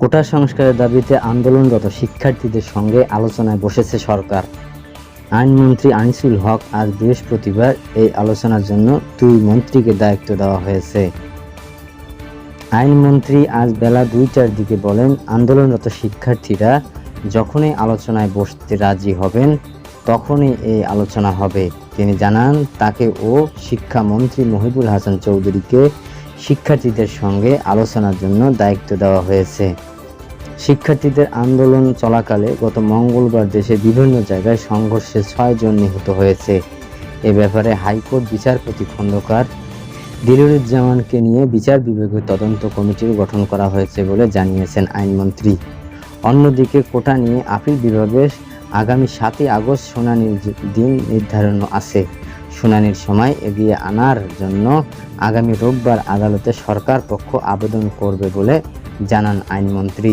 কোটা সংস্কারের দাবিতে আন্দোলনরত শিক্ষার্থীদের সঙ্গে আলোচনায় বসেছে সরকার। আইনমন্ত্রী আনিসুল হক আজ বৃহস্পতিবার এই আলোচনার জন্য দুই মন্ত্রীকে দায়িত্ব দেওয়া হয়েছে। আইনমন্ত্রী আজ বেলা দুইটার দিকে বলেন, আন্দোলনরত শিক্ষার্থীরা যখনই আলোচনায় বসতে রাজি হবেন, তখনই এই আলোচনা হবে। তিনি জানান, তাকে ও শিক্ষামন্ত্রী মহিবুল হাসান চৌধুরীকে শিক্ষার্থীদের সঙ্গে আলোচনার জন্য দায়িত্ব দেওয়া হয়েছে। শিক্ষার্থীদের আন্দোলন চলাকালে গত মঙ্গলবার দেশে বিভিন্ন জায়গায় সংঘর্ষে ছয়জন নিহত হয়েছে। এ ব্যাপারে হাইকোর্ট বিচারপতি খন্দকার দিলুরুজ্জামানকে নিয়ে বিচার বিভাগীয় তদন্ত কমিটির গঠন করা হয়েছে বলে জানিয়েছেন আইনমন্ত্রী। অন্যদিকে কোটা নিয়ে আপিল বিভাগের আগামী সাতই আগস্ট শুনানির দিন নির্ধারণ আছে। শুনানির সময় এগিয়ে আনার জন্য আগামী রোববার আদালতে সরকার পক্ষ আবেদন করবে বলে জানান আইনমন্ত্রী।